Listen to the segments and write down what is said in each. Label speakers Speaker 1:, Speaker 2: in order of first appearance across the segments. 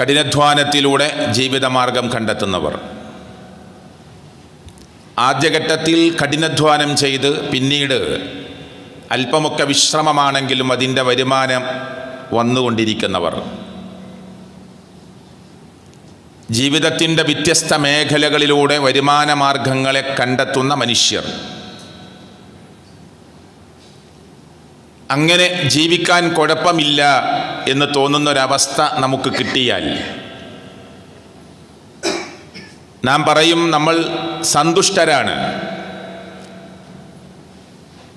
Speaker 1: കഠിനാധ്വാനത്തിലൂടെ ജീവിതമാർഗം കണ്ടെത്തുന്നവർ. ആദ്യഘട്ടത്തിൽ കഠിനാധ്വാനം ചെയ്ത് പിന്നീട് അല്പമൊക്കെ വിശ്രമമാണെങ്കിലും അതിന്റെ വരുമാനം വന്നുകൊണ്ടിരിക്കുന്നവർ. ജീവിതത്തിന്റെ വ്യത്യസ്ത മേഖലകളിലൂടെ വരുമാന മാർഗങ്ങളെ കണ്ടെത്തുന്ന മനുഷ്യർ. അങ്ങനെ ജീവിക്കാൻ കുഴപ്പമില്ല എന്ന് തോന്നുന്നൊരവസ്ഥ നമുക്ക് കിട്ടിയാൽ. നാം പറയും നമ്മൾ സന്തുഷ്ടരാണ്.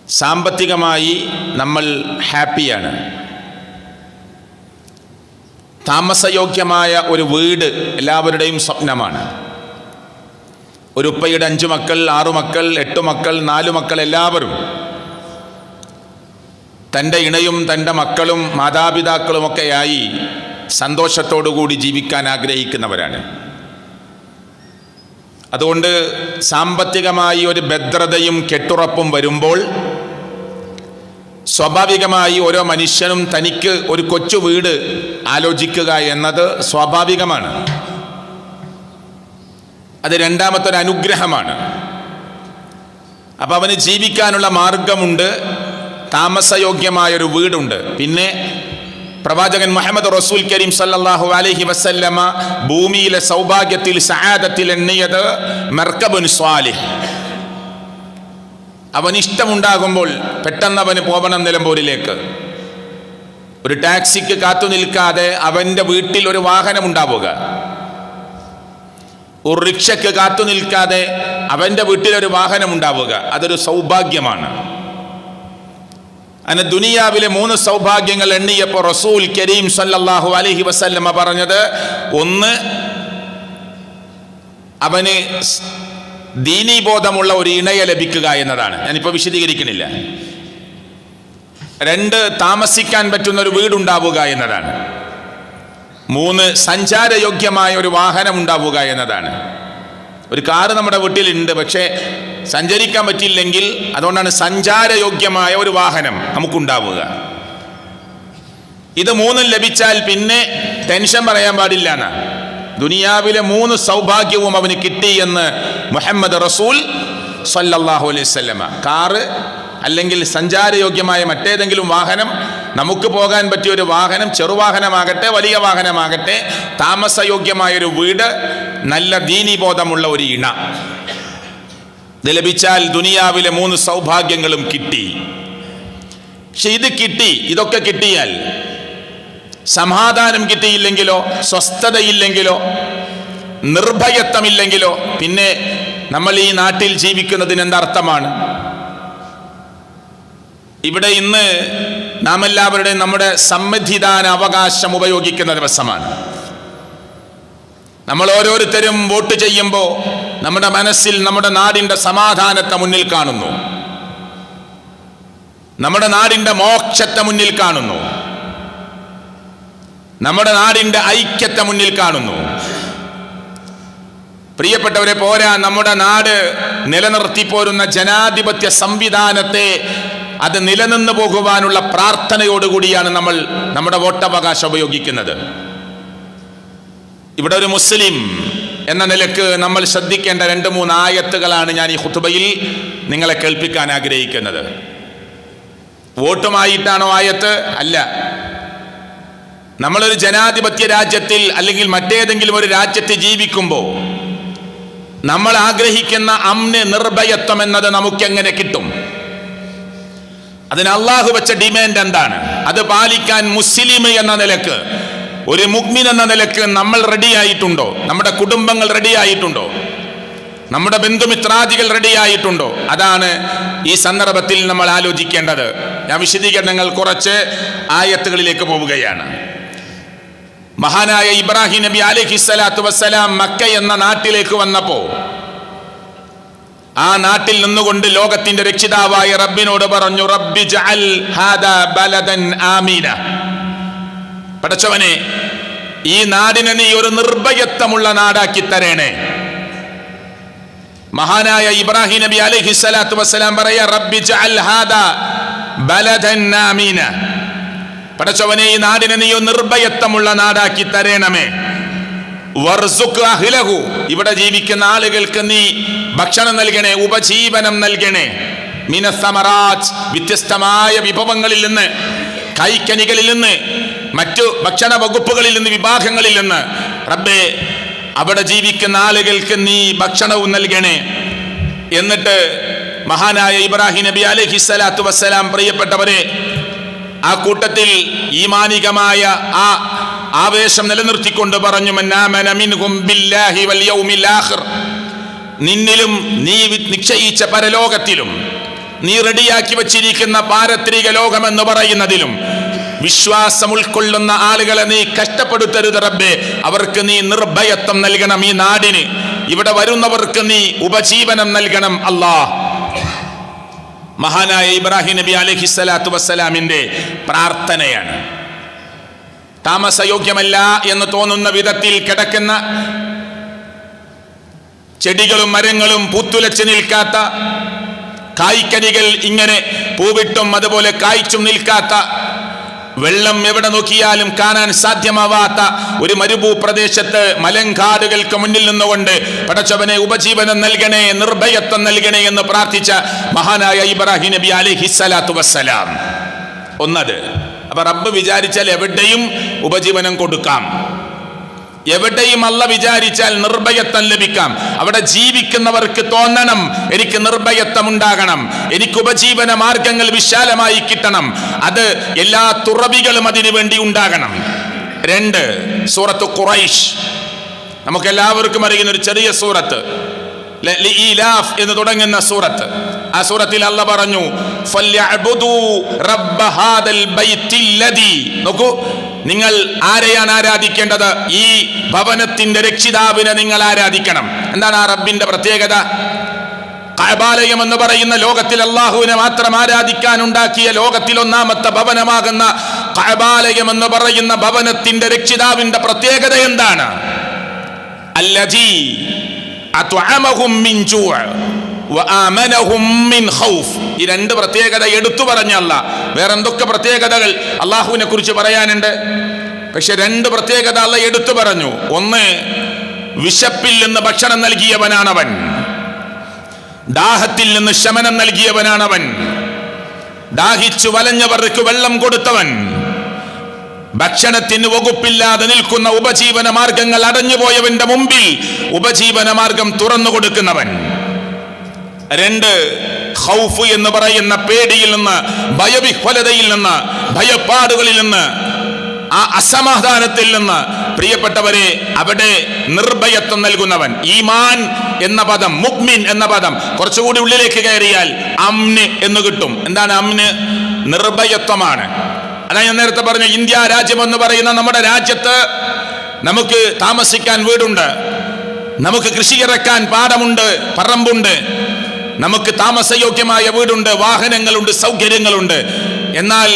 Speaker 1: സാമ്പത്തികമായി നമ്മൾ ഹാപ്പിയാണ്. താമസയോഗ്യമായ ഒരു വീട് എല്ലാവരുടെയും സ്വപ്നമാണ്. ഒരു ഉപ്പയുടെ അഞ്ചു മക്കൾ ആറു മക്കൾ എട്ട് മക്കൾ നാലു മക്കൾ എല്ലാവരും തന്റെ ഇണയും തന്റെ മക്കളും മാതാപിതാക്കളുമൊക്കെയായി സന്തോഷത്തോടുകൂടി ജീവിക്കാൻ ആഗ്രഹിക്കുന്നവരാണ്. അതുകൊണ്ട് സാമ്പത്തികമായി ഒരു ഭദ്രതയും കെട്ടുറപ്പും വരുമ്പോൾ സ്വാഭാവികമായി ഓരോ മനുഷ്യനും തനിക്ക് ഒരു കൊച്ചു വീട് ആലോചിക്കുക എന്നത് സ്വാഭാവികമാണ്. അത് രണ്ടാമത്തെ ഒരു അനുഗ്രഹമാണ്. അപ്പം അവന് ജീവിക്കാനുള്ള മാർഗമുണ്ട്. താമസയോഗ്യമായ ഒരു വീടുണ്ട്. പിന്നെ പ്രവാചകൻ മുഹമ്മദ് റസൂൽ കരീം സല്ലാഹു അലഹി വസല്ലമ ഭൂമിയിലെ സൗഭാഗ്യത്തിൽ സഹാദത്തിൽ എണ്ണിയത് മെർക്കബുൻ സ്വാലിഹ്. അവൻ ഇഷ്ടമുണ്ടാകുമ്പോൾ പെട്ടെന്ന് അവന് പോകണം നിലമ്പൂരിലേക്ക്. ഒരു ടാക്സിക്ക് കാത്തു നിൽക്കാതെ അവന്റെ വീട്ടിൽ ഒരു വാഹനം ഉണ്ടാവുക. ഒരു റിക്ഷയ്ക്ക് കാത്തു നിൽക്കാതെ അവന്റെ വീട്ടിൽ ഒരു വാഹനം ഉണ്ടാവുക. അതൊരു സൗഭാഗ്യമാണ്. അങ്ങനെ ദുനിയാവിലെ മൂന്ന് സൗഭാഗ്യങ്ങൾ എണ്ണിയപ്പോൾ റസൂൽ കരീം സല്ലല്ലാഹു അലഹി വസല്ലമ പറഞ്ഞത് ഒന്ന് അവന് ദീനീബോധമുള്ള ഒരു ഇണയെ ലഭിക്കുക എന്നതാണ്. ഞാനിപ്പോൾ വിശദീകരിക്കുന്നില്ല. രണ്ട് താമസിക്കാൻ പറ്റുന്ന ഒരു വീടുണ്ടാവുക എന്നതാണ്. മൂന്ന് സഞ്ചാരയോഗ്യമായ ഒരു വാഹനം ഉണ്ടാവുക എന്നതാണ്. ഒരു കാറ് നമ്മുടെ വീട്ടിലുണ്ട് പക്ഷേ സഞ്ചരിക്കാൻ പറ്റിയില്ലെങ്കിൽ അതുകൊണ്ടാണ് സഞ്ചാരയോഗ്യമായ ഒരു വാഹനം നമുക്കുണ്ടാവുക. ഇത് മൂന്നും ലഭിച്ചാൽ പിന്നെ ടെൻഷൻ പറയാൻ പാടില്ല എന്നാ ദുനിയാവിലെ മൂന്ന് സൗഭാഗ്യവും അവന് കിട്ടി എന്ന് മുഹമ്മദ് റസൂൽ സല്ലല്ലാഹു അലൈഹി കാറ് അല്ലെങ്കിൽ സഞ്ചാരയോഗ്യമായ മറ്റേതെങ്കിലും വാഹനം നമുക്ക് പോകാൻ പറ്റിയ ഒരു വാഹനം ചെറുവാഹനമാകട്ടെ വലിയ വാഹനമാകട്ടെ താമസയോഗ്യമായ ഒരു വീട് നല്ല ദീനീബോധമുള്ള ഒരു ഇണ. ഇത് ലഭിച്ചാൽ ദുനിയാവിലെ മൂന്ന് സൗഭാഗ്യങ്ങളും കിട്ടി. പക്ഷെ ഇത് കിട്ടി ഇതൊക്കെ കിട്ടിയാൽ സമാധാനം കിട്ടിയില്ലെങ്കിലോ സ്വസ്ഥതയില്ലെങ്കിലോ നിർഭയത്വമില്ലെങ്കിലോ പിന്നെ നമ്മൾ ഈ നാട്ടിൽ ജീവിക്കുന്നതിന് എന്തർത്ഥമാണ് ഇവിടെ ഇന്ന് നാം എല്ലാവരുടെയും നമ്മുടെ സമ്മതിദാന അവകാശം ഉപയോഗിക്കുന്ന ദിവസമാണ്. നമ്മൾ ഓരോരുത്തരും വോട്ട് ചെയ്യുമ്പോൾ നമ്മുടെ മനസ്സിൽ നമ്മുടെ നാടിന്റെ സമാധാനത്തെ മുന്നിൽ കാണുന്നു. നമ്മുടെ നാടിന്റെ മോക്ഷത്തെ മുന്നിൽ കാണുന്നു. നമ്മുടെ നാടിന്റെ ഐക്യത്തെ മുന്നിൽ കാണുന്നു. പ്രിയപ്പെട്ടവരെ പോരാ നമ്മുടെ നാട് നിലനിർത്തി പോരുന്ന ജനാധിപത്യ സംവിധാനത്തെ അത് നിലനിന്ന് പോകുവാനുള്ള പ്രാർത്ഥനയോടുകൂടിയാണ് നമ്മൾ നമ്മുടെ വോട്ടവകാശം ഉപയോഗിക്കുന്നത്. ഇവിടെ ഒരു മുസ്ലിം എന്ന നിലയ്ക്ക് നമ്മൾ ശ്രദ്ധിക്കേണ്ട രണ്ട് മൂന്ന് ആയത്തുകളാണ് ഞാൻ ഈ ഹുത്തുബയിൽ നിങ്ങളെ കേൾപ്പിക്കാൻ ആഗ്രഹിക്കുന്നത്. വോട്ടുമായിട്ടാണോ ആയത്ത്? അല്ല. നമ്മളൊരു ജനാധിപത്യ രാജ്യത്തിൽ അല്ലെങ്കിൽ മറ്റേതെങ്കിലും ഒരു രാജ്യത്ത് ജീവിക്കുമ്പോൾ നമ്മൾ ആഗ്രഹിക്കുന്ന അമ്ന് നിർഭയത്വം എന്നത് നമുക്കെങ്ങനെ കിട്ടും? അതിന് അള്ളാഹു വെച്ച ഡിമാൻഡ് എന്താണ്? അത് പാലിക്കാൻ മുസ്ലിം എന്ന നിലയ്ക്ക് ഒരു മുഗ്മിൻ എന്ന നിലയ്ക്ക് നമ്മൾ റെഡിയായിട്ടുണ്ടോ നമ്മുടെ കുടുംബങ്ങൾ റെഡിയായിട്ടുണ്ടോ നമ്മുടെ ബന്ധുമിത്രാദികൾ റെഡിയായിട്ടുണ്ടോ അതാണ് ഈ സന്ദർഭത്തിൽ നമ്മൾ ആലോചിക്കേണ്ടത്. ഞാൻ വിശദീകരണങ്ങൾ കുറച്ച് ആയത്തുകളിലേക്ക് പോവുകയാണ്. മഹാനായ ഇബ്രാഹിം നബി അലഹി സ്വലാത്തു വസ്സലാം മക്ക എന്ന നാട്ടിലേക്ക് വന്നപ്പോ ആ നാട്ടിൽ നിന്നുകൊണ്ട് ലോകത്തിന്റെ രക്ഷിതാവായ റബ്ബിനോട് പറഞ്ഞു റബ്ബി ജഅൽ ഹാദാ ബലദൻ ആമീന. പടച്ചവനെ ഈ നാടിനെ നീ ഒരു നിർഭയത്വമുള്ള നാടാക്കി തരേണേ. മഹാനായ ഇബ്രാഹിം നബി അലൈഹി സ്വലാത്തു വസ്സലാം പറയാ റബ്ബി ജഅൽ ഹാദാ ബലദൻ ആമീന. പടച്ചവനെ ഈ നാടിനെ നീ ഒരു നിർഭയത്വമുള്ള നാടാക്കി തരേണമേ. ഇവിടെ ജീവിക്കുന്ന ആളുകൾക്ക് നീ ഭക്ഷണം നൽകണേ ഉപജീവനം നൽകണേ. മിനസമറാജ് വ്യത്യസ്തമായ വിഭവങ്ങളിൽ നിന്ന് കൈക്കനികളിൽ നിന്ന് മറ്റു ഭക്ഷണ വകുപ്പുകളിൽ നിന്ന് വിഭാഗങ്ങളിൽ നിന്ന്. റബ്ബേ അവിടെ ജീവിക്കുന്ന ആളുകൾക്ക് നീ ഭക്ഷണവും നൽകണേ. എന്നിട്ട് മഹാനായ ഇബ്രാഹിം നബി അലഹി സ്വലാത്തു വസ്സലാം പ്രിയപ്പെട്ടവരെ ആ കൂട്ടത്തിൽ ഈമാനികമായ ആ ആവേശം നിലനിർത്തിക്കൊണ്ട് പറഞ്ഞു. നിന്നിലും നീ നിശ്ചയിച്ച പരലോകത്തിലും നീ റെഡിയാക്കി വച്ചിരിക്കുന്ന പാരത്രിക ലോകമെന്ന് പറയുന്നതിലും വിശ്വാസം ഉൾക്കൊള്ളുന്ന ആളുകളെ നീ കഷ്ടപ്പെടുത്തരുത് റബ്ബെ. അവർക്ക് നീ നിർഭയത്വം നൽകണം ഈ നാടിന്. ഇവിടെ വരുന്നവർക്ക് നീ ഉപജീവനം നൽകണം അല്ലാ മഹാനായ ഇബ്രാഹിം നബി അലഹി സ്വലാത്തു വസ്സലാമിന്റെ പ്രാർത്ഥനയാണ്. താമസയോഗ്യമല്ല എന്ന് തോന്നുന്ന വിധത്തിൽ കിടക്കുന്ന ചെടികളും മരങ്ങളും പൂത്തുലച്ച് നിൽക്കാത്ത കായ്ക്കനികൾ ഇങ്ങനെ പൂവിട്ടും അതുപോലെ കായ്ച്ചും നിൽക്കാത്ത വെള്ളം എവിടെ നോക്കിയാലും കാണാൻ സാധ്യമാവാത്ത ഒരു മരുഭൂ പ്രദേശത്ത് മലങ്കാടുകൾക്ക് മുന്നിൽ നിന്നുകൊണ്ട് പടച്ചവനെ ഉപജീവനം നൽകണേ നിർഭയത്വം നൽകണേ എന്ന് പ്രാർത്ഥിച്ച മഹാനായ ഇബ്രാഹിം നബി അലൈഹി സ്വലാത്തു വസ്സലാം. ഒന്നത്. അപ്പൊ റബ്ബ് വിചാരിച്ചാൽ എവിടെയും ഉപജീവനം കൊടുക്കാം. എവിടെയും അല്ല വിചാരിച്ചാൽ നിർഭയത്വം ലഭിക്കാം. അവിടെ ജീവിക്കുന്നവർക്ക് തോന്നണം എനിക്ക് നിർഭയത്വം ഉണ്ടാകണം എനിക്ക് ഉപജീവന മാർഗങ്ങൾ വിശാലമായി കിട്ടണം. അത് എല്ലാ തുറവികളും അതിനു വേണ്ടി ഉണ്ടാകണം. രണ്ട് സൂറത്ത് ഖുറൈഷ്. നമുക്ക് എല്ലാവർക്കും അറിയുന്ന ഒരു ചെറിയ സൂറത്ത്. എന്ന് തുടങ്ങുന്ന സൂറത്ത്. ആ സൂറത്തിൽ അല്ല പറഞ്ഞു നോക്കൂ നിങ്ങൾ ആരെയാണ് ആരാധിക്കേണ്ടത്? ഈ ഭവനത്തിന്റെ രക്ഷിതാവിനെ നിങ്ങൾ ആരാധിക്കണം. എന്താണ് ആ റബ്ബിന്റെ പ്രത്യേകത? കബാലയം എന്ന് പറയുന്ന ലോകത്തിൽ അള്ളാഹുവിനെ മാത്രം ആരാധിക്കാൻ ഉണ്ടാക്കിയ ലോകത്തിൽ ഒന്നാമത്തെ ഭവനമാകുന്ന കബാലയം എന്ന് പറയുന്ന ഭവനത്തിന്റെ രക്ഷിതാവിന്റെ പ്രത്യേകത എന്താണ്? അല്ലജീ ഈ രണ്ട് പ്രത്യേകത എടുത്തു പറഞ്ഞല്ല വേറെ എന്തൊക്കെ പ്രത്യേകതകൾ? അള്ളാഹുവിനെ കുറിച്ച് പറയാനുണ്ട്. പക്ഷെ രണ്ട് പ്രത്യേകത അല്ല എടുത്തു പറഞ്ഞു. ഒന്ന് വിശപ്പിൽ നിന്ന് ഭക്ഷണം നൽകിയവനാണവൻ. ദാഹത്തിൽ നിന്ന് ശമനം നൽകിയവനാണവൻ. ദാഹിച്ചു വലഞ്ഞവർക്ക് വെള്ളം കൊടുത്തവൻ. ഭക്ഷണത്തിന് വകുപ്പില്ലാതെ നിൽക്കുന്ന ഉപജീവന മാർഗങ്ങൾ അടഞ്ഞുപോയവന്റെ മുമ്പിൽ ഉപജീവന മാർഗം തുറന്നു കൊടുക്കുന്നവൻ. രണ്ട് ഹൗഫ് എന്ന് പറയുന്ന പേടിയിൽ നിന്ന് ഭയവിഹ്വലതയിൽ നിന്ന് ഭയപ്പാടുകളിൽ നിന്ന് ആ അസമാധാനത്തിൽ നിന്ന് പ്രിയപ്പെട്ടവരെ അവിടെ നിർഭയത്വം നൽകുന്നവൻ ഈമാൻ എന്ന പദം മുഗ്മിൻ എന്ന പദം കുറച്ചുകൂടി ഉള്ളിലേക്ക് കയറിയാൽ അമ്ന് എന്ന് കിട്ടും. എന്താണ് അമ്ന്? നിർഭയത്വമാണ്. അതാ ഞാൻ നേരത്തെ പറഞ്ഞു ഇന്ത്യ രാജ്യം എന്ന് പറയുന്ന നമ്മുടെ രാജ്യത്ത് നമുക്ക് താമസിക്കാൻ വീടുണ്ട്. നമുക്ക് കൃഷി ഇറക്കാൻ പാടമുണ്ട് പറമ്പുണ്ട്. നമുക്ക് താമസയോഗ്യമായ വീടുണ്ട് വാഹനങ്ങളുണ്ട് സൗകര്യങ്ങളുണ്ട്. എന്നാൽ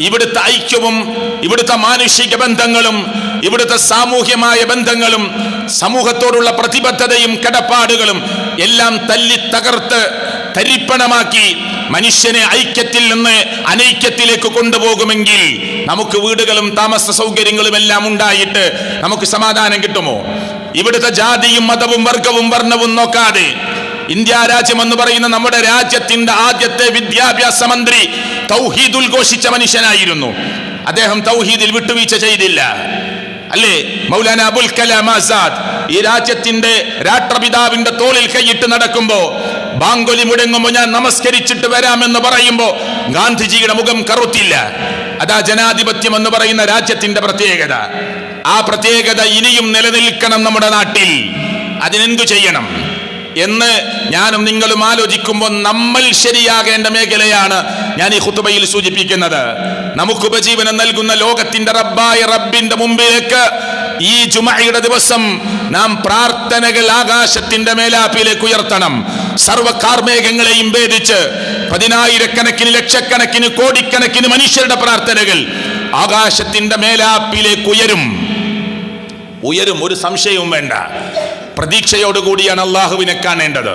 Speaker 1: ഇവിടുത്തെ ഐക്യവും ഇവിടുത്തെ മാനുഷിക ബന്ധങ്ങളും ഇവിടുത്തെ സാമൂഹ്യമായ ബന്ധങ്ങളും സമൂഹത്തോടുള്ള പ്രതിബദ്ധതയും കടപ്പാടുകളും എല്ലാം തല്ലി തകർത്ത് തരിപ്പണമാക്കി മനുഷ്യനെ ഐക്യത്തിൽ നിന്ന് അനൈക്യത്തിലേക്ക് കൊണ്ടുപോകുമെങ്കിൽ നമുക്ക് വീടുകളും താമസ സൗകര്യങ്ങളും എല്ലാം ഉണ്ടായിട്ട് നമുക്ക് സമാധാനം കിട്ടുമോ? ഇവിടുത്തെ ജാതിയും മതവും വർഗവും വർണവും നോക്കാതെ ഇന്ത്യ രാജ്യം എന്ന് പറയുന്ന നമ്മുടെ രാജ്യത്തിന്റെ ആദ്യത്തെ വിദ്യാഭ്യാസ മന്ത്രി തൗഹീദ് ഉദ്ഘോഷിച്ച മനുഷ്യനായിരുന്നു. അദ്ദേഹം തൗഹീദിൽ വിട്ടുവീഴ്ച ചെയ്തില്ല. അല്ലേ? മൗലാന അബുൽ കലാം ആസാദ് ഈ രാജ്യത്തിന്റെ രാഷ്ട്രപിതാവിന്റെ തോളിൽ കൈയിട്ട് നടക്കുമ്പോ ബാങ്കൊലി മുടങ്ങുമ്പോൾ ഞാൻ നമസ്കരിച്ചിട്ട് വരാമെന്ന് പറയുമ്പോൾ ഗാന്ധിജിയുടെ മുഖം കറുത്തില്ല. അതാ ജനാധിപത്യം എന്ന് പറയുന്ന രാജ്യത്തിന്റെ പ്രത്യേകത. ആ പ്രത്യേകത ഇനിയും നിലനിൽക്കണം നമ്മുടെ നാട്ടിൽ. അതിനെന്തു ചെയ്യണം? എന്ന് ഞാനും നിങ്ങളും ആലോചിക്കുമ്പോൾ നമ്മൾ ശരിയാകേണ്ട മേഖലയാണ് ഞാൻ ഈ ഹുത്തുബയിൽ സൂചിപ്പിക്കുന്നത്. നമുക്ക് ഉപജീവനം നൽകുന്ന ലോകത്തിന്റെ റബ്ബായ റബ്ബിന്റെ മുമ്പിലേക്ക് ഈ ജുമയുടെ ദിവസം നാം പ്രാർത്ഥനകൾ ആകാശത്തിന്റെ മേലാപ്പിലേക്ക് ഉയർത്തണം. സർവകാർമേഘങ്ങളെയും ഭേദിച്ച് പതിനായിരക്കണക്കിന് ലക്ഷക്കണക്കിന് കോടിക്കണക്കിന് മനുഷ്യരുടെ പ്രാർത്ഥനകൾ ആകാശത്തിന്റെ മേലാപ്പിലേക്ക് ഉയരും. ഉയരും ഒരു സംശയവും വേണ്ട. പ്രതീക്ഷയോടുകൂടിയാണ് അള്ളാഹുവിനെ കാണേണ്ടത്.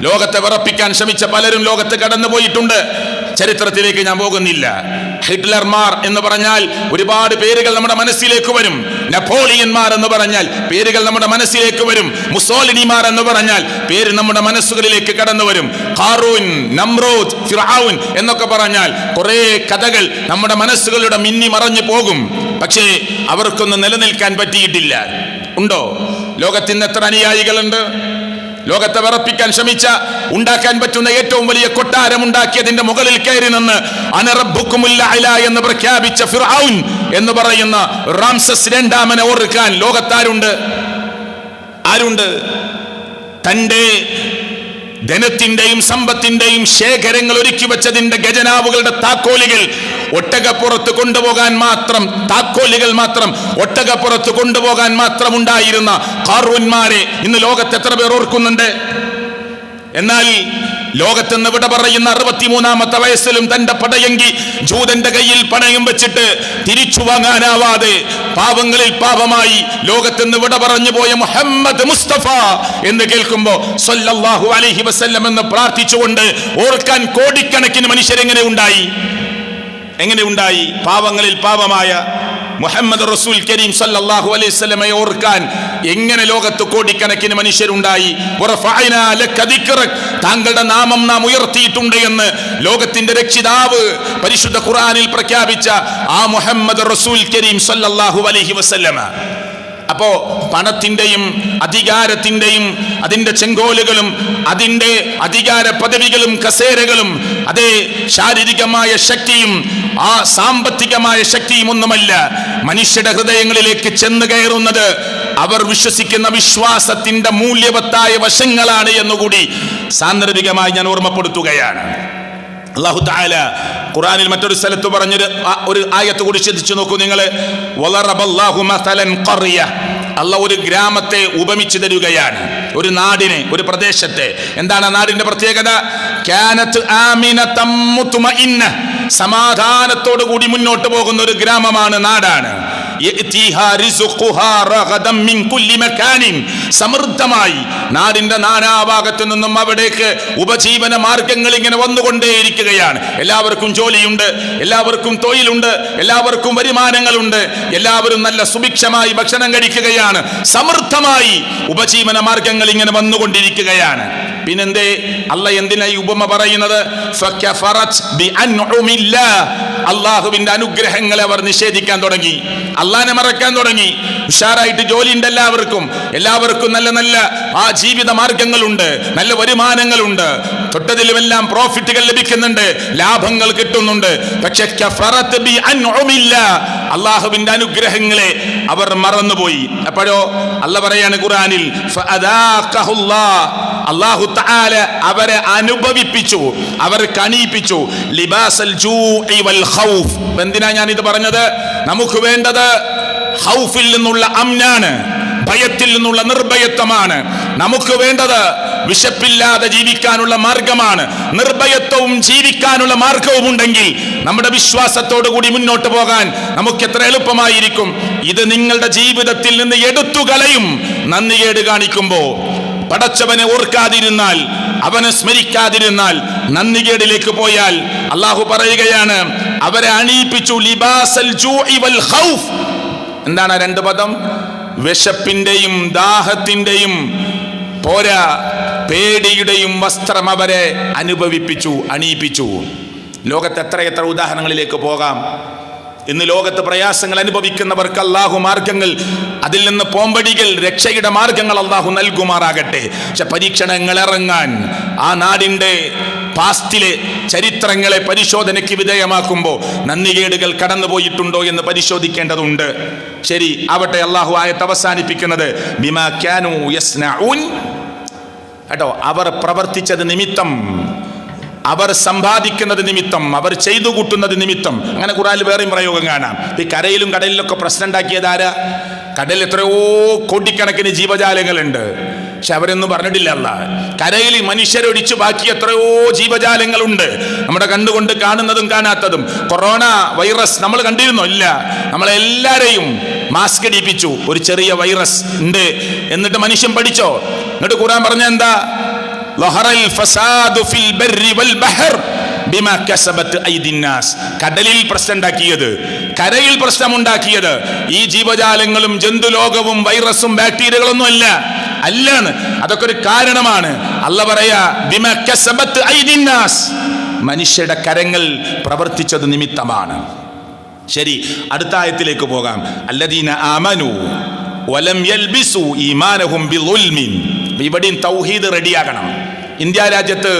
Speaker 1: ലോകത്തെ വിറപ്പിക്കാൻ ശ്രമിച്ച പലരും ലോകത്ത് കടന്നുപോയിട്ടുണ്ട്. ചരിത്രത്തിലേക്ക് ഞാൻ പോകുന്നില്ല. ഹിറ്റ്ലർമാർ എന്ന് പറഞ്ഞാൽ ഒരുപാട് പേരുകൾ നമ്മുടെ മനസ്സിലേക്ക് വരും. നപ്പോളിയന്മാർ എന്ന് പറഞ്ഞാൽ പേരുകൾ നമ്മുടെ മനസ്സിലേക്ക് വരും. മുസോലിനിമാർ എന്ന് പറഞ്ഞാൽ പേര് നമ്മുടെ മനസ്സുകളിലേക്ക് കടന്നു വരും. ഖാറൂൻ നമ്രോദ് ഫിറാവുൻ എന്നൊക്കെ പറഞ്ഞാൽ കുറേ കഥകൾ നമ്മുടെ മനസ്സുകളുടെ മിന്നി മറഞ്ഞു പോകും. പക്ഷേ അവർക്കൊന്നും നിലനിൽക്കാൻ പറ്റിയിട്ടില്ല. ഉണ്ടോ? ലോകത്തിന് എത്ര അനുയായികളുണ്ട്? ലോകത്തെ വിറപ്പിക്കാൻ ശ്രമിച്ച ഉണ്ടാക്കാൻ പറ്റുന്ന ഏറ്റവും വലിയ കൊട്ടാരം ഉണ്ടാക്കിയതിന്റെ മുകളിൽ കയറി നിന്ന് അനറബുക്കുമുല്ല എന്ന് പ്രഖ്യാപിച്ച ഫിർഔൻ എന്ന് പറയുന്ന റാംസസ് രണ്ടാമനെ ഓർക്കാൻ ലോകത്താരുണ്ട്? ആരുണ്ട്? തന്റെ ധനത്തിന്റെയും സമ്പത്തിന്റെയും ശേഖരങ്ങൾ ഒരുക്കി വെച്ചതിന്റെ ഖജനാവുകളുടെ താക്കോലുകൾ ഒട്ടകപ്പുറത്ത് കൊണ്ടുപോകാൻ മാത്രം താക്കോലുകൾ മാത്രം ഒട്ടകപ്പുറത്ത് കൊണ്ടുപോകാൻ മാത്രം ഉണ്ടായിരുന്ന കാർവന്മാരെ ഇന്ന് ലോകത്ത് എത്ര പേർ ഓർക്കുന്നുണ്ട്? എന്നാൽ ലോകത്തെന്ന് വിട പറയുന്ന അറുപത്തിമൂന്നാമത്തെ വയസ്സിലും തന്റെ പടയെങ്കി ജൂതന്റെ കയ്യിൽ പണയം വെച്ചിട്ട് തിരിച്ചു വാങ്ങാനാവാതെ പാവങ്ങളിൽ പാപമായി ലോകത്തെന്ന് വിട പറഞ്ഞു പോയ മുഹമ്മദ് മുസ്തഫ എന്ന് കേൾക്കുമ്പോ സല്ലല്ലാഹു അലൈഹി വസല്ലം എന്ന് പ്രാർത്ഥിച്ചുകൊണ്ട് ഓർക്കാൻ കോടിക്കണക്കിന് മനുഷ്യരെങ്ങനെ ഉണ്ടായി? എങ്ങനെ ഉണ്ടായി? പാവങ്ങളിൽ പാവമായ മുഹമ്മദ് റസൂൽ കരീം സല്ലല്ലാഹു അലൈഹി സ്വലമയെ ഓർക്കാൻ എങ്ങനെ ലോകത്ത് കോടിക്കണക്കിന് മനുഷ്യരുണ്ടായി. താങ്കളുടെ നാമം നാം ഉയർത്തിയിട്ടുണ്ട് എന്ന് ലോകത്തിന്റെ രക്ഷിതാവ് പരിശുദ്ധ ഖുർആനിൽ പ്രഖ്യാപിച്ച ആ മുഹമ്മദ് റസൂൽ കരീം സല്ലല്ലാഹു അലൈഹി വസല്ലമ അപ്പോ പണത്തിന്റെയും അധികാരത്തിന്റെയും അതിന്റെ ചെങ്കോലുകളും അതിന്റെ അധികാര പദവികളും കസേരകളും അതേ ശാരീരികമായ ശക്തിയും ആ സാമ്പത്തികമായ ശക്തിയും ഒന്നുമല്ല. മനുഷ്യരുടെ ഹൃദയങ്ങളിലേക്ക് ചെന്ന് കയറുന്നത് അവർ വിശ്വസിക്കുന്ന വിശ്വാസത്തിന്റെ മൂല്യവത്തായ വശങ്ങളാണ് എന്നുകൂടി സാന്ദർഭികമായി ഞാൻ ഓർമ്മപ്പെടുത്തുകയാണ്. അള്ളാഹു താല ഖുറാനിൽ മറ്റൊരു സ്ഥലത്ത് പറഞ്ഞൊരു ഒരു ആയത്ത് കൂടി ശ്രദ്ധിച്ചു നോക്കൂ നിങ്ങൾ അല്ല ഒരു ഗ്രാമത്തെ ഉപമിച്ചു തരികയാണ്. ഒരു നാടിനെ ഒരു പ്രദേശത്തെ. എന്താണ് നാടിന്റെ പ്രത്യേകത. സമാധാനത്തോടു കൂടി മുന്നോട്ട് പോകുന്ന ഒരു ഗ്രാമമാണ് നാടാണ്. സമൃദ്ധമായി നാടിന്റെ നാനാഭാഗത്തു നിന്നും അവിടേക്ക് ഉപജീവന മാർഗങ്ങൾ ഇങ്ങനെ വന്നുകൊണ്ടേയിരിക്കുകയാണ്. എല്ലാവർക്കും ജോലിയുണ്ട് എല്ലാവർക്കും തൊഴിലുണ്ട് എല്ലാവർക്കും വരുമാനങ്ങളുണ്ട്. എല്ലാവരും നല്ല സുഭിക്ഷമായി ഭക്ഷണം കഴിക്കുകയാണ്. സമൃദ്ധമായി ഉപജീവന മാർഗങ്ങൾ ഇങ്ങനെ വന്നുകൊണ്ടിരിക്കുകയാണ്. പിന്നെന്തേ? അല്ല എന്തിനാ ഉപമ പറയുന്നത്. അള്ളാഹുവിന്റെ അനുഗ്രഹങ്ങളെ അവർ നിഷേധിക്കാൻ തുടങ്ങി. അള്ളാനെ മറക്കാൻ തുടങ്ങി. ഉഷാറായിട്ട് ജോലി ഉണ്ട് എല്ലാവർക്കും. എല്ലാവർക്കും നല്ല നല്ല ആ ജീവിത മാർഗങ്ങളുണ്ട്. നല്ല വരുമാനങ്ങളുണ്ട്. തൊട്ടതിലുമെല്ലാം പ്രോഫിറ്റുകൾ ലഭിക്കുന്നുണ്ട്. ലാഭങ്ങൾ കിട്ടുന്നുണ്ട്. പക്ഷെ. അള്ളാഹുവിന്റെ അനുഗ്രഹങ്ങളെ അവർ മറന്നുപോയി. അപ്പോഴോ അല്ല പറയാണ് ഖുറാനിൽ. അള്ളാഹു തആല അവരെ അനുഭവിപ്പിച്ചു അവർ കണിയിപ്പിച്ചു ലിബാസൽ ഖൗഫ്. എന്തിനാ ഞാൻ ഇത് പറഞ്ഞത്? നമുക്ക് വേണ്ടത് ഹൗഫിൽ നിന്നുള്ള അമ്നാണ് ഭയത്തിൽ നിന്നുള്ള നിർഭയത്വമാണ്. നമുക്ക് വേണ്ടത് വിശപ്പില്ലാതെ ജീവിക്കാനുള്ള മാർഗമാണ് നിർഭയത്വവും ജീവിക്കാനുള്ള മാർഗവും ഉണ്ടെങ്കിൽ നമ്മുടെ വിശ്വാസത്തോടു കൂടി മുന്നോട്ട് പോകാൻ നമുക്ക് എത്ര എളുപ്പമായിരിക്കും. ഇത് നിങ്ങളുടെ ജീവിതത്തിൽ നിന്ന് എടുത്തു കളയും. നന്ദികേട് കാണിക്കുമ്പോ പടച്ചവനെ ഓർക്കാതിരുന്നാൽ അവനെ സ്മരിക്കാതിരുന്നാൽ നന്ദികേടിലേക്ക് പോയാൽ അള്ളാഹു പറയുകയാണ് അവരെ അണിയിപ്പിച്ചു ലിബാസൽ ഖൗഫ്. എന്താണ് രണ്ട് പദം? വിശപ്പിന്റെയും ദാഹത്തിന്റെയും പോരാ പേടിയുടെയും വസ്ത്രം അവരെ അനുഭവിപ്പിച്ചു അണിയിപ്പിച്ചു ലോകത്ത് എത്ര എത്ര ഉദാഹരണങ്ങളിലേക്ക് പോകാം? ഇന്ന് ലോകത്ത് പ്രയാസങ്ങൾ അനുഭവിക്കുന്നവർക്ക് അള്ളാഹു മാർഗങ്ങൾ അതിൽ നിന്ന് പോംപടികൾ രക്ഷയുടെ മാർഗങ്ങൾ അള്ളാഹു നൽകുമാറാകട്ടെ. പക്ഷെ പരീക്ഷണങ്ങൾ ഇറങ്ങാൻ ആ നാടിന്റെ പാസ്റ്റിലെ ചരിത്രങ്ങളെ പരിശോധനയ്ക്ക് വിധേയമാക്കുമ്പോൾ നന്ദികേടുകൾ കടന്നുപോയിട്ടുണ്ടോ എന്ന് പരിശോധിക്കേണ്ടതുണ്ട്. ശരി ആവട്ടെ അള്ളാഹു ആയത്ത് അവസാനിപ്പിക്കുന്നത് ബിമാ കേട്ടോ അവർ പ്രവർത്തിച്ചത് നിമിത്തം അവർ സമ്പാദിക്കുന്നത് നിമിത്തം അവർ ചെയ്തു കൂട്ടുന്നത് നിമിത്തം. അങ്ങനെ ഖുറാനിൽ വേറെയും പ്രയോഗം കാണാം. ഈ കരയിലും കടലിലൊക്കെ പ്രശ്നം ഉണ്ടാക്കിയത് ആരാ? കടലിൽ എത്രയോ കോടിക്കണക്കിന് ജീവജാലങ്ങളുണ്ട്. പക്ഷെ അവരൊന്നും പറഞ്ഞിട്ടില്ല കരയിൽ മനുഷ്യരൊഴിച്ച് ബാക്കി എത്രയോ ജീവജാലങ്ങളുണ്ട്. നമ്മുടെ കണ്ടുകൊണ്ട് കാണുന്നതും കാണാത്തതും. കൊറോണ വൈറസ് നമ്മൾ കണ്ടിരുന്നോ? ഇല്ല. നമ്മളെല്ലാരെയും മാസ്ക് ഇടിപ്പിച്ചു. ഒരു ചെറിയ വൈറസ് ഉണ്ട്. എന്നിട്ട് മനുഷ്യൻ പഠിച്ചോ? എന്നിട്ട് ഖുറാൻ പറഞ്ഞ എന്താ? കടലിൽ പ്രശ്നം ഉണ്ടാക്കിയത് കരയിൽ പ്രശ്നമുണ്ടാക്കിയത് ഈ ജീവജാലങ്ങളും ജന്തുലോകവും വൈറസും ബാക്ടീരിയകളൊന്നും അല്ല. അല്ലാണ്. അതൊക്കെ ഒരു കാരണമാണ്. അല്ല പറയാ മനുഷ്യരുടെ കരങ്ങൾ പ്രവർത്തിച്ചത് നിമിത്തമാണ്. ശരി അടുത്ത ആയത്തിലേക്ക് പോകാം. അല്ലദീന ആമനു വലം യൽബിസു ഈമാനഹും ബിളുൽമിൻ ഇവിടെയും തൗഹീദ് റെഡിയാകണം. ഇന്ത്യ രാജ്യത്ത്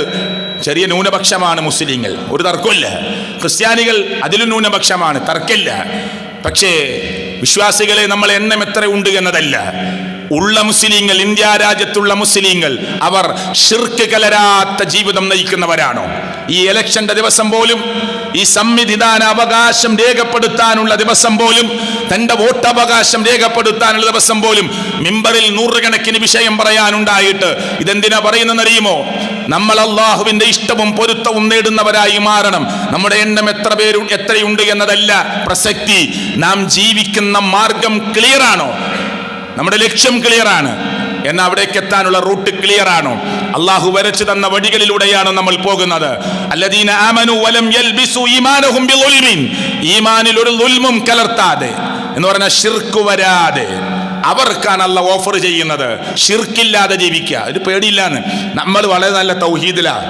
Speaker 1: ചെറിയ ന്യൂനപക്ഷമാണ് മുസ്ലിങ്ങൾ. ഒരു തർക്കമില്ല ക്രിസ്ത്യാനികൾ അതിലും ന്യൂനപക്ഷമാണ്. തർക്കമില്ല. പക്ഷേ വിശ്വാസികളെ നമ്മൾ എണ്ണം എത്ര ഉണ്ട് എന്നതല്ല. ഉള്ള മുസ്ലിങ്ങൾ ഇന്ത്യ രാജ്യത്തുള്ള മുസ്ലിങ്ങൾ അവർ ഷിർക്ക് കലരാത്ത ജീവിതം നയിക്കുന്നവരാണോ? ഈ ഇലക്ഷന്റെ ദിവസം പോലും ഈ സംവിധിദാന അവകാശം രേഖപ്പെടുത്താനുള്ള ദിവസം പോലും തന്റെ വോട്ടവകാശം രേഖപ്പെടുത്താനുള്ള ദിവസം പോലും മിമ്പറിൽ നൂറുകണക്കിന് വിഷയം പറയാനുണ്ടായിട്ട് ഇതെന്തിനാ പറയുന്നറിയുമോ നമ്മൾ അള്ളാഹുവിന്റെ ഇഷ്ടവും പൊരുത്തവും നേടുന്നവരായി മാറണം. നമ്മുടെ എണ്ണം എത്ര പേരു എത്രയുണ്ട് എന്നതല്ല പ്രസക്തി. നാം ജീവിക്കുന്ന മാർഗം ക്ലിയറാണോ നമ്മുടെ ലക്ഷ്യം ക്ലിയറാണ് എന്നാൽ അവിടേക്ക് എത്താനുള്ള റൂട്ട് ക്ലിയർ ആണോ. അള്ളാഹു വരച്ചു തന്ന വഴികളിലൂടെയാണ് നമ്മൾ പോകുന്നത്. വലം ഈമാനഹും ബിളുൽമിൻ ഈമാനിൽ ഒരു കലർത്താതെ. എന്ന് പറഞ്ഞാൽ ഷിർക്ക് വരാതെ. അവർക്കാണ് അല്ല ഓഫർ ചെയ്യുന്നത്. ഷിർക്കില്ലാതെ ജീവിക്കുക. ഒരു പേടിയില്ലാന്ന്. നമ്മൾ വളരെ നല്ല തൗഹീദിലാണ്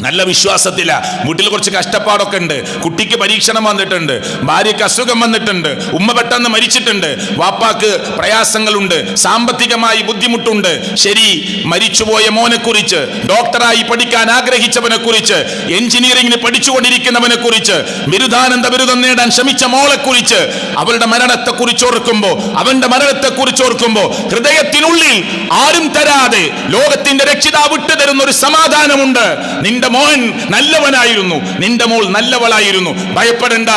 Speaker 1: നല്ല വിശ്വാസത്തില. വീട്ടിൽ കുറച്ച് കഷ്ടപ്പാടൊക്കെ ഉണ്ട്. കുട്ടിക്ക് പരീക്ഷണം വന്നിട്ടുണ്ട്. ഭാര്യയ്ക്ക് അസുഖം വന്നിട്ടുണ്ട്. ഉമ്മ പെട്ടെന്ന് മരിച്ചിട്ടുണ്ട്. വാപ്പാക്ക് പ്രയാസങ്ങളുണ്ട്. സാമ്പത്തികമായി ബുദ്ധിമുട്ടുണ്ട്. ശരി മരിച്ചുപോയ മോനെക്കുറിച്ച് ഡോക്ടറായി പഠിക്കാൻ ആഗ്രഹിച്ചവനെ കുറിച്ച് എഞ്ചിനീയറിംഗിന് പഠിച്ചുകൊണ്ടിരിക്കുന്നവനെ കുറിച്ച് ബിരുദാനന്ദ ബിരുദം നേടാൻ ശ്രമിച്ച മോളെക്കുറിച്ച് അവളുടെ മരണത്തെ കുറിച്ച് ഓർക്കുമ്പോ അവന്റെ മരണത്തെ കുറിച്ച് ഓർക്കുമ്പോ ഹൃദയത്തിനുള്ളിൽ ആരും തരാതെ ലോകത്തിന്റെ രക്ഷിതാവ് വിട്ടു തരുന്ന ഒരു സമാധാനമുണ്ട്. നിന്റെ മോൻ നല്ലവനായിരുന്നു. നിന്റെ മോൾ നല്ലവളായിരുന്നു. ഭയപ്പെടേണ്ട.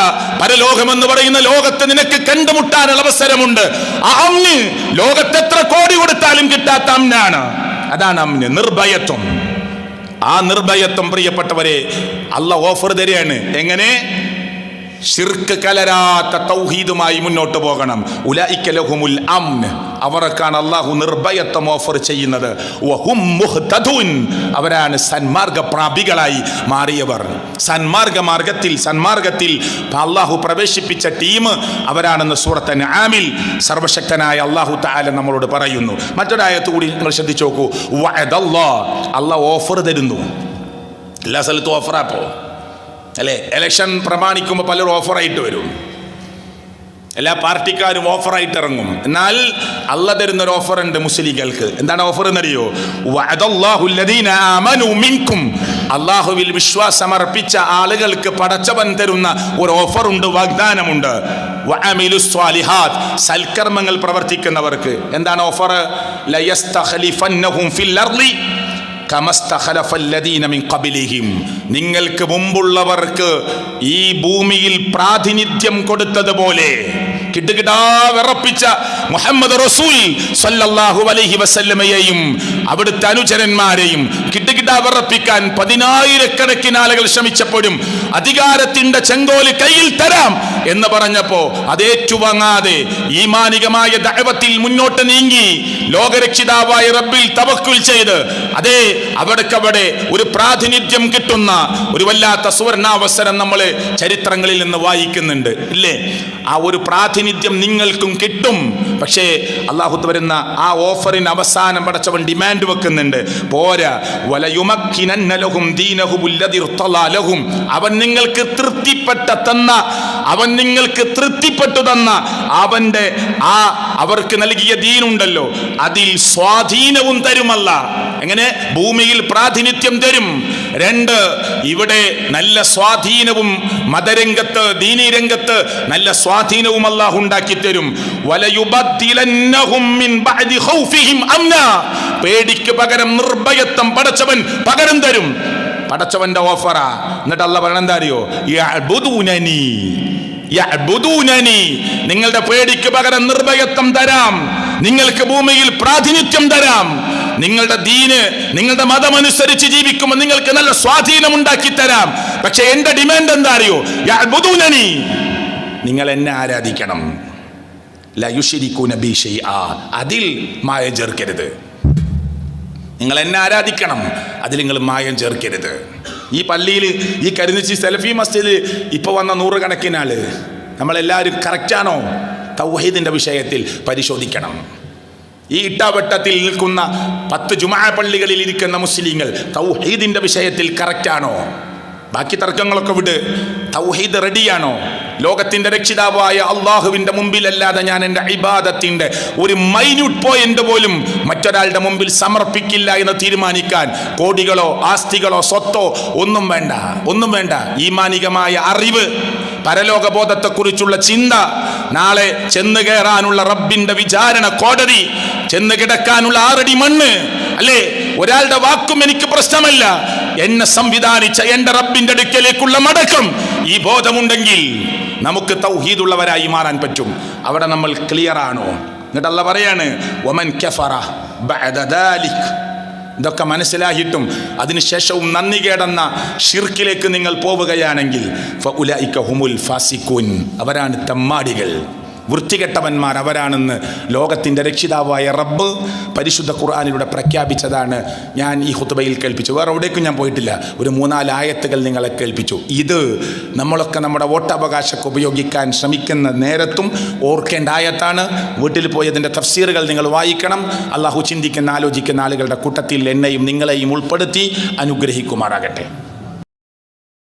Speaker 1: പരലോകമെന്ന് പറയുന്ന ലോകത്ത് നിനക്ക് കണ്ടുമുട്ടാനുള്ള അവസരമുണ്ട്. അമ്ന് ലോകത്ത് എത്ര കോടി കൊടുത്താലും കിട്ടാത്ത അമ്നാണ്. അതാണ് അമ്ന് നിർഭയത്വം. ആ നിർഭയത്വം പ്രിയപ്പെട്ടവരെ അല്ല ഓഫർ തരികയാണ്. എങ്ങനെ? ഷിർക്ക് കലരാത്ത തൗഹീദുമായി മുന്നോട്ട് പോകണം. ഉലൈക ലഹുമുൽ അംൻ അവർക്കാണ് അള്ളാഹു നിർഭയത്വം ഓഫർ ചെയ്യുന്നത്. അവരാണ് സന്മാർഗ പ്രാപികളായി മാറിയവർ. സന്മാർഗ മാർഗത്തിൽ സന്മാർഗത്തിൽ അള്ളാഹു പ്രവേശിപ്പിച്ച ടീം അവരാണെന്ന് സൂറത്ത് ആമിൽ സർവശക്തനായ അള്ളാഹു താല നമ്മളോട് പറയുന്നു. മറ്റൊരായത്ത് കൂടി നിങ്ങൾ ശ്രദ്ധിച്ചു നോക്കൂ. അള്ളാഹ് ഓഫർ തരുന്നു. എല്ലാ സ്ഥലത്തും ഓഫറാപ്പോ അല്ലേ? എലക്ഷൻ പ്രമാണിക്കുമ്പോൾ പലരും ഓഫറായിട്ട് വരും. എല്ലാ പാർട്ടിക്കാരും ഓഫറായിട്ട് ഇറങ്ങും. എന്നാൽ അല്ല തരുന്ന ഒരു ഓഫർ ഉണ്ട് മുസ്ലിങ്ങൾക്ക്. എന്താണ് ഓഫർ എന്നറിയോ? മിൻകും. അള്ളാഹുവിൽ വിശ്വാസം അർപ്പിച്ച ആളുകൾക്ക് പടച്ചവൻ തരുന്ന ഒരു ഓഫറുണ്ട് വാഗ്ദാനമുണ്ട്. സൽക്കർമ്മങ്ങൾ പ്രവർത്തിക്കുന്നവർക്ക്. എന്താണ് ഓഫർ നിങ്ങൾക്ക് മുമ്പുള്ളവർക്ക് ഈ ഭൂമിയിൽ പ്രാതിനിധ്യം കൊടുത്തതുപോലെ കിട്ടുകിടാ വിറപ്പിച്ച മുഹമ്മദ് റസൂൽ സല്ലല്ലാഹു അലൈഹി വസല്ലമയെയും അവിടുത്തെ അനുചരന്മാരെയും കിട്ടുകിടാ വിറപ്പിക്കാൻ പതിനായിരക്കണക്കിന് ആളുകൾ ശ്രമിച്ചപ്പോഴും അധികാരത്തിന്റെ ചെങ്കോൽ കയ്യിൽ തരാം എന്ന് പറഞ്ഞപ്പോ അതേറ്റുവാങ്ങാതെ ഈമാനികമായ ദഅവത്തിൽ മുന്നോട്ട് നീങ്ങി ലോകരക്ഷിതാവായ റബ്ബിൽ തവക്കുൽ ചെയ്ത് അതേ അവിടേക്കവിടെ ഒരു പ്രാതിനിധ്യം കിട്ടുന്ന ഒരു വല്ലാത്ത സുവർണാവസരം നമ്മൾ ചരിത്രങ്ങളിൽ നിന്ന് വായിക്കുന്നുണ്ട്. ഇല്ലേ? ആ ഒരു പ്രാതിനിധ്യം നിങ്ങൾക്കും കിട്ടും. പക്ഷേ അള്ളാഹുത്ത് വരുന്ന ആ ഓഫറിന് അവസാനം പടച്ചവൻ ഡിമാൻഡ് വെക്കുന്നുണ്ട്. പോരാ വലയുമക്കിനന്നലഹും അവൻ നിങ്ങൾക്ക് തൃപ്തിപ്പെട്ട തന്ന അവൻ നിങ്ങൾക്ക് തൃപ്തിപ്പെട്ടു തന്ന അവന്റെ ആ അവർക്ക് നൽകിയ ദീനുണ്ടല്ലോ. അതിൽ സ്വാധീനവും തരുമല്ല. എങ്ങനെ? ഭൂമിയിൽ പ്രാതിനിധ്യം തരും. രണ്ട് ഇവിടെ നല്ല സ്വാധീനവും മതരംഗത്ത് ദീനി രംഗത്ത് നല്ല സ്വാധീനവും അല്ലാഹു ഉണ്ടാക്കി തരും പേടിക്ക് പകരം നിർഭയത്വം പടച്ചവൻ പകരം തരും. പടച്ചവന്റെ ഓഫറാ. എന്നിട്ട് അല്ല പറയണ എന്താ അറിയോ നിങ്ങളുടെ പേടിക്ക് പകരം നിർഭയത്വം തരാം. നിങ്ങൾക്ക് ഭൂമിയിൽ പ്രാതിനിധ്യം തരാം. നിങ്ങളുടെ ദീന് നിങ്ങളുടെ മതമനുസരിച്ച് ജീവിക്കുമ്പോൾ നിങ്ങൾക്ക് നല്ല സ്വാധീനം ഉണ്ടാക്കി തരാം. പക്ഷെ എന്റെ ഡിമാൻഡ് എന്താ അറിയോ നിങ്ങൾ എന്നെ ആരാധിക്കണം. അതിൽ മായ ചേർക്കരുത്. നിങ്ങൾ എന്നെ ആരാധിക്കണം. അതിൽ നിങ്ങൾ മായം ചേർക്കരുത്. ഈ പള്ളിയിൽ ഈ കരുന്നിച്ചി സെൽഫി മസ്ജിദിൽ ഇപ്പോൾ വന്ന നൂറുകണക്കിന് ആൾ. നമ്മളെല്ലാവരും കറക്റ്റാണോ തൗഹീദിന്റെ വിഷയത്തിൽ പരിശോധിക്കണം. ഈ ഇട്ടാവട്ടത്തിൽ നിൽക്കുന്ന പത്ത് ജുമാ പള്ളികളിൽ ഇരിക്കുന്ന മുസ്ലിങ്ങൾ തൗഹീദിന്റെ വിഷയത്തിൽ കറക്റ്റാണോ ബാക്കി തർക്കങ്ങളൊക്കെ വിട്. തൗഹീദ് റെഡിയാണോ ലോകത്തിന്റെ രക്ഷിതാവായ അള്ളാഹുവിന്റെ മുമ്പിലല്ലാതെ ഞാൻ എന്റെ ഇബാദത്തിന്റെ ഒരു മൈന്യൂട്ട് പോയിന്റ് പോലും മറ്റൊരാളുടെ മുമ്പിൽ സമർപ്പിക്കില്ല എന്ന് തീരുമാനിക്കാൻ കോടികളോ ആസ്തികളോ സ്വത്തോ ഒന്നും വേണ്ട. ഒന്നും വേണ്ട. ഈമാനികമായ അറിവ് പരലോകബോധത്തെക്കുറിച്ചുള്ള ചിന്ത നാളെ ചെന്ന് കയറാനുള്ള റബ്ബിന്റെ വിചാരണ കോടതി ചെന്ന് കിടക്കാനുള്ള ആറടി മണ്ണ് അല്ലേ? ഒരാളുടെ വാക്കും എനിക്ക് പ്രശ്നമല്ല. എന്നെ സംവിധാനിച്ച എന്റെ റബ്ബിന്റെ അടുക്കലേക്കുള്ള മടക്കം. ഈ ബോധമുണ്ടെങ്കിൽ നമുക്ക് തൗഹീദുള്ളവരായി മാറാൻ പറ്റും. അവിടെ നമ്മൾ ക്ലിയർ ആണോ? എന്നിട്ടല്ല പറയാണ് ഒമൻ കഫറ ബഅദ ദാലിക്. ഇതൊക്കെ മനസ്സിലായിട്ടും അതിനുശേഷവും നന്ദി കേടെന്ന ഷിർക്കിലേക്ക് നിങ്ങൾ പോവുകയാണെങ്കിൽ അവരാണ് തെമ്മാടികൾ. വൃത്തികെട്ടവന്മാർ അവരാണെന്ന് ലോകത്തിന്റെ രക്ഷിതാവായ റബ്ബ് പരിശുദ്ധ ഖുർആാനിലൂടെ പ്രഖ്യാപിച്ചതാണ്. ഞാൻ ഈ ഹുത്തുബയിൽ കേൾപ്പിച്ചു. വേറെ എവിടേക്കും ഞാൻ പോയിട്ടില്ല. ഒരു മൂന്നാൽ ആയത്തുകൾ നിങ്ങളെ കേൾപ്പിച്ചു. ഇത് നമ്മളൊക്കെ നമ്മുടെ വോട്ടവകാശമൊക്കെ ഉപയോഗിക്കാൻ ശ്രമിക്കുന്ന നേരത്തും ഓർക്കേണ്ട ആയത്താണ്. വീട്ടിൽ പോയതിന്റെ തഫ്സീറുകൾ നിങ്ങൾ വായിക്കണം. അള്ളാഹു ചിന്തിക്കുന്ന ആലോചിക്കുന്ന ആളുകളുടെ കൂട്ടത്തിൽ എന്നെയും നിങ്ങളെയും ഉൾപ്പെടുത്തി അനുഗ്രഹിക്കുമാറാകട്ടെ.